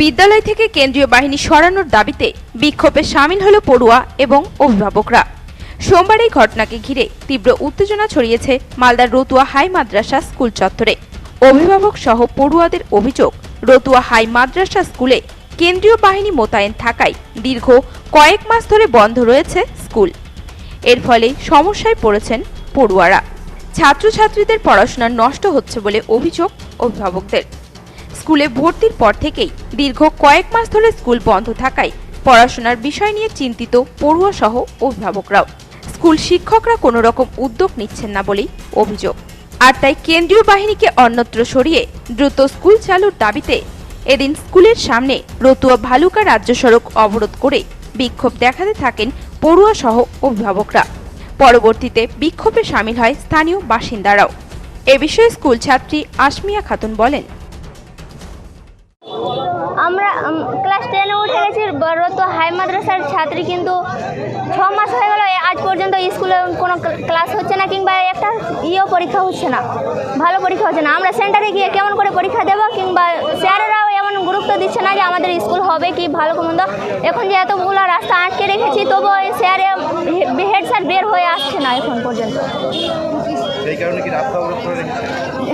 বিদ্যালয় থেকে কেন্দ্রীয় বাহিনী সরানোর দাবিতে বিক্ষোভে সামিল হল পড়ুয়া এবং অভিভাবকরা। সোমবার এই ঘটনাকে ঘিরে তীব্র উত্তেজনা ছড়িয়েছে মালদার রতুয়া হাই মাদ্রাসা স্কুল চত্বরে। অভিভাবক সহ পড়ুয়াদের অভিযোগ, রতুয়া হাই মাদ্রাসা স্কুলে কেন্দ্রীয় বাহিনী মোতায়েন থাকায় দীর্ঘ কয়েক মাস ধরে বন্ধ রয়েছে স্কুল। এর ফলে সমস্যায় পড়েছেন পড়ুয়ারা। ছাত্রছাত্রীদের পড়াশোনা নষ্ট হচ্ছে বলে অভিযোগ অভিভাবকদের। স্কুলে ভর্তির পর থেকেই দীর্ঘ কয়েক মাস ধরে স্কুল বন্ধ থাকায় পড়াশোনার বিষয় নিয়ে চিন্তিত পড়ুয়া সহ অভিভাবকরাও। স্কুল শিক্ষকরা কোনো রকম উদ্যোগ নিচ্ছেন না বলেই অভিযোগ। আর তাই কেন্দ্রীয় বাহিনীকে অন্যত্র সরিয়ে দ্রুত স্কুল চালুর দাবিতে এদিন স্কুলের সামনে রতুয়া ভালুকা রাজ্য সড়ক অবরোধ করে বিক্ষোভ দেখাতে থাকেন পড়ুয়া সহ অভিভাবকরা। পরবর্তীতে বিক্ষোভে সামিল হয় স্থানীয় বাসিন্দারাও। এ বিষয়ে স্কুল ছাত্রী আসমিয়া খাতুন বলেন। ক্লাস টেনে উঠে গেছি রত হাই মাদ্রাসার ছাত্রী কিন্তু ছ মাস হয়ে গেল আজ পর্যন্ত স্কুলে কোনো ক্লা- ক্লাস হচ্ছে না কিংবা একটা ইয়েও পরীক্ষা হচ্ছে না ভালো পরীক্ষা হচ্ছে না। আমরা সেন্টারে গিয়ে কেমন করে পরীক্ষা দেবো কিংবা স্যারেরাও এমন গুরুত্ব দিচ্ছে না যে আমাদের স্কুল হবে কি ভালো মন্দ? এখন যে এতগুলো রাস্তা আটকে রেখেছি তবুও স্যারে হেড স্যার বের হয়ে আসছে না এখন পর্যন্ত।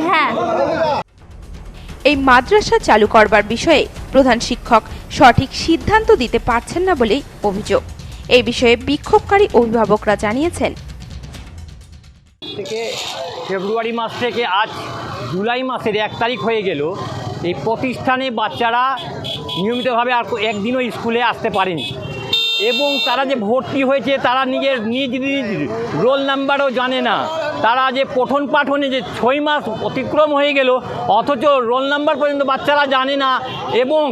হ্যাঁ। এই মাদ্রাসা চালু করবার বিষয়ে প্রধান শিক্ষক সঠিক সিদ্ধান্ত দিতে পারছেন না বলেই অভিযোগ। এই বিষয়ে বিক্ষোভকারী অভিভাবকরা জানিয়েছেন। থেকে ফেব্রুয়ারি মাস থেকে আজ জুলাই মাসের এক তারিখ হয়ে গেল। এই প্রতিষ্ঠানে বাচ্চারা নিয়মিতভাবে আর একদিনও স্কুলে আসতে পারেনি। এবং তারা যে ভর্তি হয়েছে, তারা নিজের নিজ নিজ রোল নাম্বারও জানে না। তারা যে পঠন পাঠনে যে ছয় মাস অতিক্রম হয়ে গেল, অথচ রোল নাম্বার পর্যন্ত বাচ্চারা জানে না, এবং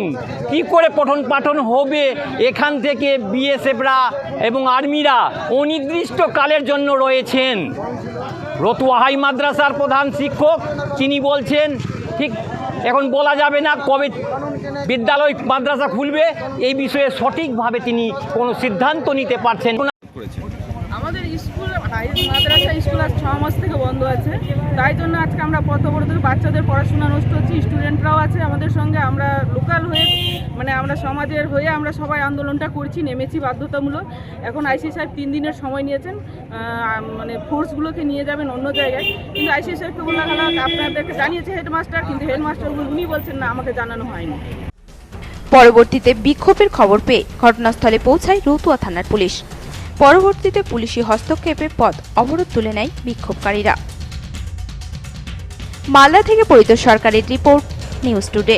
কি করে পঠন পাঠন হবে এখান থেকে বিএসএফরা এবং আর্মিরা অনির্দিষ্ট কালের জন্য রয়েছেন। রতুয়া হাই মাদ্রাসার প্রধান শিক্ষক, তিনি বলছেন, ঠিক এখন বলা যাবে না কবে বিদ্যালয় মাদ্রাসা খুলবে, এই বিষয়ে সঠিকভাবে তিনি কোনো সিদ্ধান্ত নিতে পারছেন না। আমাদের স্কুল মাদ্রাসা স্কুল আজ ছ মাস থেকে বন্ধ আছে। তাই জন্য আজকে আমরা পথ অবরোধ বাচ্চাদের পড়াশোনা নষ্ট হচ্ছে স্টুডেন্টরাও আছে আমাদের সঙ্গে, আমরা লোকাল হয়ে মানে আমরা সমাজের হয়ে আমরা সবাই আন্দোলনটা করছি, নেমেছি বাধ্যতামূলক। এখন আইসি সাহেব তিন দিনের সময় নিয়েছেন মানে ফোর্সগুলোকে নিয়ে যাবেন অন্য জায়গায়। কিন্তু আইসি সাহেবকে বলা হলো আপনাদেরকে জানিয়েছে হেডমাস্টার কিন্তু হেডমাস্টার উনি বলছেন, না, আমাকে জানানো হয়নি। পরবর্তীতে বিক্ষোভের খবর পেয়ে ঘটনাস্থলে পৌঁছায় রতুয়া থানার পুলিশ। পরবর্তীতে পুলিশি হস্তক্ষেপে পথ অবরোধ তুলে নেয় বিক্ষোভকারীরা। মালদা থেকে পরিত সরকারের রিপোর্ট, নিউজ টুডে।